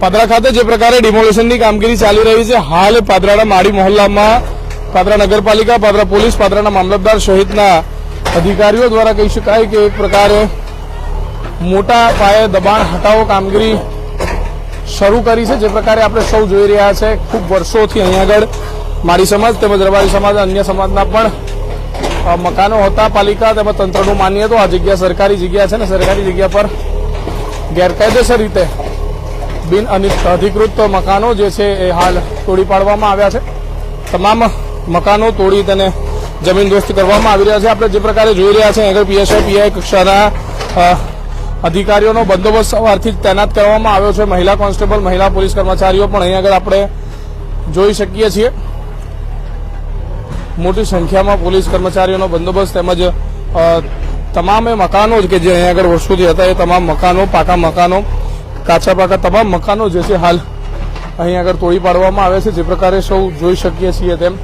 પાદરા ખાતે જે પ્રકારે ડિમોલેશનની કામગીરી ચાલી રહી છે, હાલ પાદરાના માળી મહોલ્લામાં પાદરા નગરપાલિકા, પાદરા પોલીસ, પાદરાના મામલતદાર સહિતના અધિકારીઓ દ્વારા કહી શકાય કે એક પ્રકારે મોટા પાયે દબાણ હટાવો કામગીરી શરૂ કરી છે, જે પ્રકારે આપણે સૌ જોઈ રહ્યા છે. ખૂબ વર્ષોથી અહીં આગળ માળી સમાજ તેમજ રબારી સમાજ, અન્ય સમાજના પણ મકાનો હતા, પાલિકા તેમજ તંત્રનું માન્ય તો આ જગ્યા સરકારી જગ્યા છે ને, સરકારી જગ્યા પર ગેરકાયદેસર રીતે બિન અધિકૃત મકાનો જે છે એ હાલ તોડી પાડવામાં આવ્યા છે. તમામ મકાનો તોડી તેને જમીનદોસ્ત કરવામાં આવી રહ્યા છે. આપણે જે પ્રકારે જોઈ રહ્યા છે, આગળ પીએસઆઈ, પીઆઈ કક્ષાના અધિકારીઓનો બંદોબસ્ત સવારથી તૈનાત કરવામાં આવ્યો છે. મહિલા કોન્સ્ટેબલ, મહિલા પોલીસ કર્મચારીઓ પણ અહીં આગળ આપણે જોઈ શકીએ છીએ. મોટી સંખ્યામાં પોલીસ કર્મચારીઓનો બંદોબસ્ત તેમજ તમામે મકાનો કે જે અહીંયા આગળ વર્ષોથી હતા, એ તમામ મકાનો, પાકા મકાનો કાચા પાકા તમામ મકાનો જે છે હાલ અહીં આગળ તોડી પાડવામાં આવે છે. જે પ્રકારે સૌ જોઈ શકીએ છીએ તેમ.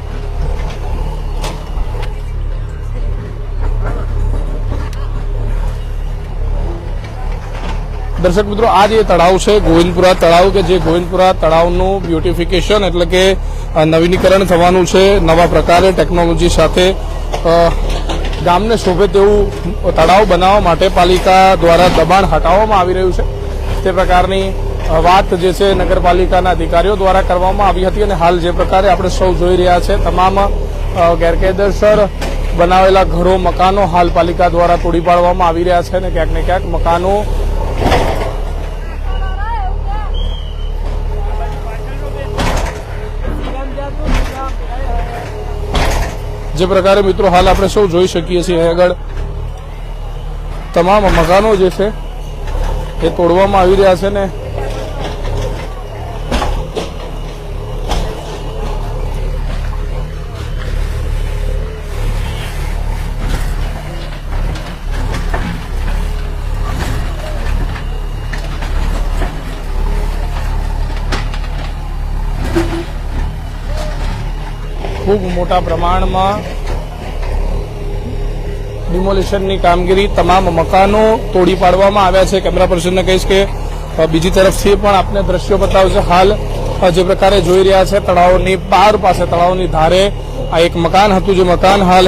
દર્શક મિત્રો, આ જે તળાવ છે, ગોવિંદપુરા તળાવ કે જે ગોવિંદપુરા તળાવનું બ્યુટિફિકેશન એટલે કે નવીનીકરણ થવાનું છે, નવા પ્રકારે ટેકનોલોજી સાથે ગામને શોભે તેવું તળાવ બનાવવા માટે પાલિકા દ્વારા દબાણ હટાવવામાં આવી રહ્યું છે. તે પ્રકારની વાત જે છે નગરપાલિકાના અધિકારીઓ દ્વારા કરવામાં આવી હતી અને હાલ જે પ્રકારે આપણે સૌ જોઈ રહ્યા છે, તમામ ગેરકાયદેસર બનાવેલા ઘરો, મકાનો હાલ પાલિકા દ્વારા તોડી પાડવામાં આવી રહ્યા છે અને ક્યાંક ને ક્યાંક મકાનો જે પ્રકારે મિત્રો હાલ આપણે સૌ જોઈ શકીએ છીએ. આગળ તમામ મકાનો જે છે એ તોડવામાં આવી રહ્યા છે ને. ખૂબ મોટા પ્રમાણમાં ડિમોલિશનની કામગીરી તમામ મકાનો તોડી પાડવામાં આવ્યા છે. કેમેરા પર્સનને કહીશ કે બીજી તરફથી પણ આપને દ્રશ્યો બતાવશે. હાલ જે પ્રકારે જોઈ રહ્યા છે, તળાવની પાર પાસે, તળાવની ધારે આ એક મકાન હતું. જે મકાન હાલ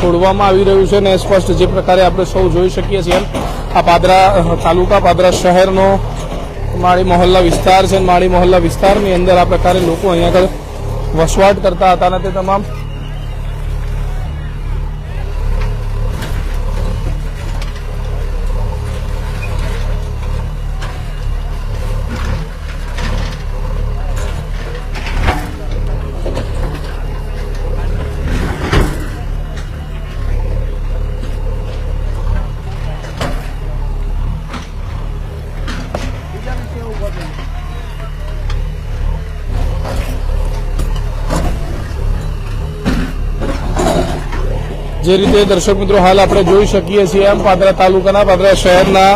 તોડવામાં આવી રહ્યું છે ને સ્પષ્ટ જે પ્રકારે આપણે સૌ જોઈ શકીએ છીએ. આ પાદરા તાલુકા પાદરા શહેરનો માળી મહોલ્લા વિસ્તાર છે. માળી મહોલ્લા વિસ્તારની અંદર આ પ્રકારે લોકો અહીંયા આગળ વસવાટ કરતા હતા અને તે તમામ જે રીતે દર્શક મિત્રો હાલ આપણે જોઈ શકીએ છીએ એમ પાદરા તાલુકાના, પાદરા શહેરના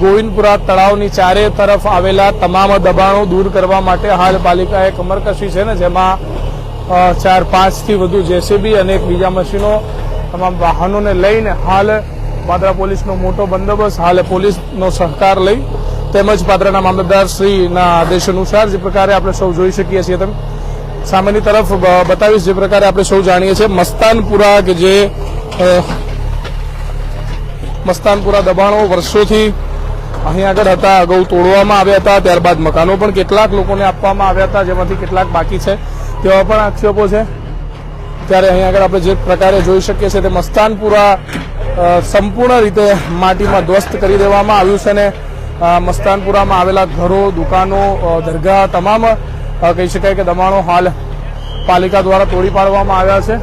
ગોવિંદપુરા તળાવની ચારે તરફ આવેલા તમામ દબાણો દૂર કરવા માટે હાલ પાલિકાએ કમરકસી છે ને જેમાં ચાર, પાંચથી વધુ જેસીબી અને એક બીજા મશીનો તમામ વાહનોને લઈને હાલ પાદરા પોલીસનો મોટો બંદોબસ્ત, હાલ પોલીસનો સહકાર લઈ તેમજ પાદરાના મામલતદાર શ્રીના આદેશ અનુસાર જે પ્રકારે આપણે સૌ જોઈ શકીએ છીએ તેમ સામેની તરફ બતાવીશ જે પ્રકારે આપણે સૌ જાણીએ છીએ. મસ્તાનપુરા કે જે મસ્તાનપુરા દબાણો વર્ષોથી અહીં આગળ હતા, અગાઉ તોડવામાં આવ્યા હતા, ત્યારબાદ મકાનો પણ કેટલાક લોકોને આપવામાં આવ્યા હતા, જેમાંથી કેટલાક બાકી છે. તેવા પણ આક્ષેપો છે. ત્યારે અહીં આગળ આપણે જે પ્રકારે જોઈ શકીએ છીએ તે મસ્તાનપુરા સંપૂર્ણ રીતે માટીમાં ધ્વસ્ત કરી દેવામાં આવ્યું છે ને મસ્તાનપુરામાં આવેલા ઘરો, દુકાનો દરગાહ, તમામ કહી શકાય કે દબાણો હાલ પાલિકા દ્વારા તોડી પાડવામાં આવ્યા છે.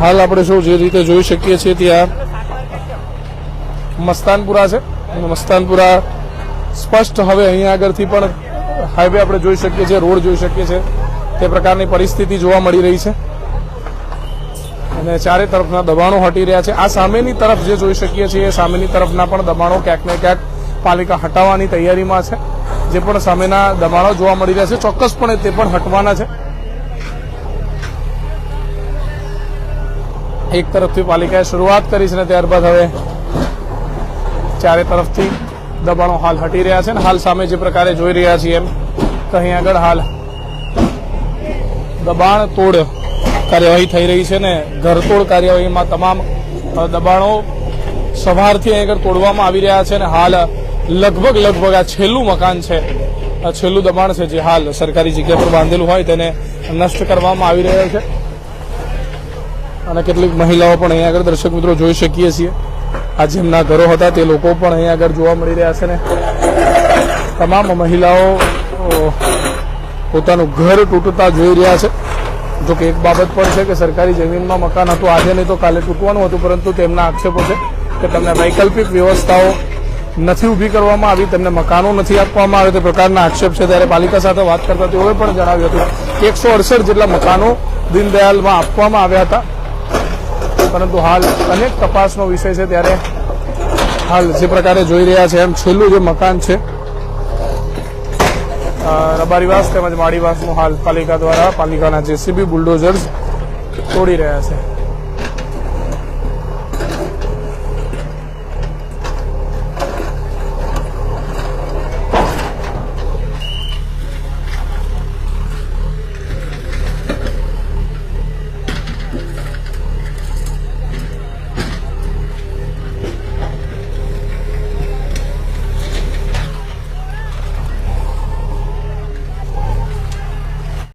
હાલ આપણે સૌ જે રીતે જોઈ શકીએ છીએ ત્યાં મસ્તાનપુરા છે. મસ્તાનપુરા સ્પષ્ટ હવે અહીંયા આગળથી પણ હાઈવે આપણે જોઈ શકીએ છીએ, રોડ જોઈ શકીએ છીએ. તે પ્રકારની પરિસ્થિતિ જોવા મળી રહી છે. અને ચારે તરફના દબાણો હટી રહ્યા છે. આ સામેની તરફ જે જોઈ શકીએ છીએ સામેની તરફના પણ દબાણો ક્યાંક ને ક્યાંક પાલિકા હટાવવાની તૈયારીમાં છે. જે પણ સામેના દબાણો જોવા મળી રહ્યા છે, ચોક્કસપણે તે પણ હટવાના છે. એક તરફથી પાલિકાએ શરૂઆત કરી છે ને ત્યારબાદ હવે ચારે તરફથી દબાણો હાલ હટી રહ્યા છે ને હાલ સામે જે પ્રકારે જોઈ રહ્યા છીએ એમ અહીં આગળ હાલ દબાણ તોડ કાર્યવાહી થઈ રહી છે ને ઘરતોડ કાર્યવાહીમાં તમામ દબાણો સવારથી આગળ તોડવામાં આવી રહ્યા છે ને હાલ લગભગ લગભગ આ છેલ્લું મકાન છે આ છેલ્લું દબાણ છે જે હાલ સરકારી જગ્યા પર બાંધેલું હોય તેને નષ્ટ કરવામાં આવી રહ્યા છે. અને કેટલીક મહિલાઓ પણ અહીંયા આગળ દર્શક મિત્રો જોઈ શકીએ છીએ. આ જેમના ઘરો હતા તે લોકો પણ અહીંયા આગળ જોવા મળી રહ્યા છે ને. તમામ મહિલાઓ પોતાનું ઘર તૂટતા જોઈ રહ્યા છે. જો કે એક બાબત પણ છે કે સરકારી જમીનમાં મકાન હતું, આજે નહીં તો કાલે તૂટવાનું હતું, પરંતુ તેમના આક્ષેપો છે કે તમને વૈકલ્પિક વ્યવસ્થાઓ નથી ઊભી કરવામાં આવી, તેમને મકાનો નથી આપવામાં આવે તે પ્રકારના આક્ષેપ છે. ત્યારે પાલિકા સાથે વાત કરતા તેઓએ પણ જણાવ્યું હતું કે એકસો અડસઠ જેટલા મકાનો દીનદયાલમાં આપવામાં આવ્યા હતા. પરંતુ હાલ અનેક તપાસનો વિષય છે. ત્યારે હાલ જે પ્રકારે જોઈ રહ્યા છે, એમ છેલ્લું જે મકાન છે રબારીવાસ તેમજ માળીવાસનું હાલ પાલિકા દ્વારા પાલિકાના જેસીબી બુલડોઝર્સ તોડી રહ્યા છે.